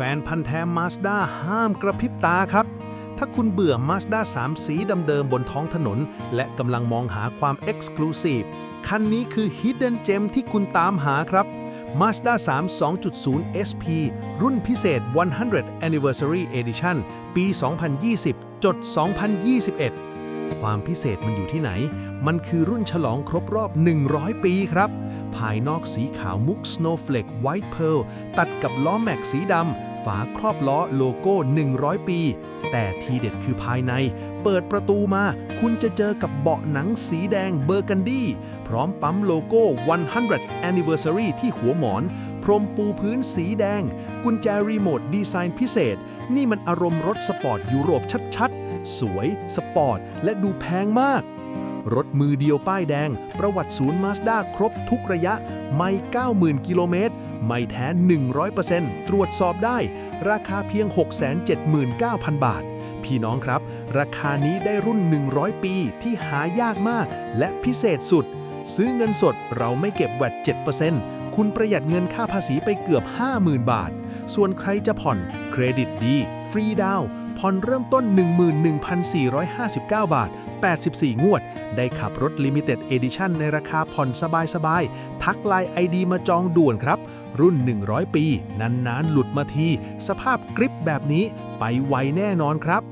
แฟนพันธ์แท้ Mazda ห้ามกระพริบตาครับ ถ้าคุณเบื่อ Mazda 3สีเดิมบนท้องถนน และกำลังมองหาความ Exclusive คันนี้คือ Hidden Gem ที่คุณตามหาครับ Mazda 3 2.0 SP รุ่นพิเศษ 100 Anniversary Edition ปี 2020 จด 2021 ความพิเศษมันอยู่ที่ไหน มันคือรุ่นฉลองครบรอบ 100 ปีครับ ภายนอกสีขาวมุก Snowflake White Pearl ตัดกับล้อแม็กสีดำาครอบล้อโลโก้ 100 ปี แต่ทีเด็ดคือภายใน เปิดประตูมา คุณจะเจอกับเบาะหนังสีแดงเบอร์กันดี้พร้อมปั๊มโลโก้ 100 Anniversary ที่หัวหมอน พรมปูพื้นสีแดง กุญแจรีโมทดีไซน์พิเศษ นี่มันอารมณ์รถสปอร์ตยุโรปชัดๆ สวย สปอร์ต และดูแพงมากรถมือเดียวป้ายแดง ประวัติศูนย์มาสด้าครบทุกระยะ ไม่ 90,000 กิโลเมตร ไม่แท้ 100%ตรวจสอบได้ ราคาเพียง 679,000 บาท พี่น้องครับ ราคานี้ได้รุ่น 100 ปีที่หายากมาก และพิเศษสุด ซื้อเงินสดเราไม่เก็บแวด7%คุณประหยัดเงินค่าภาษีไปเกือบ 50,000 บาท ส่วนใครจะผ่อนเครดิตดี ฟรีดาวน์ผ่อนเริ่มต้น 11,459 บาท 84 งวด ได้ขับรถ Limited Edition ในราคาผ่อนสบายๆ ทักไลน์ ID มาจองด่วนครับ รุ่น 100 ปี นานๆ หลุดมาที สภาพกริปแบบนี้ไปไวแน่นอนครับ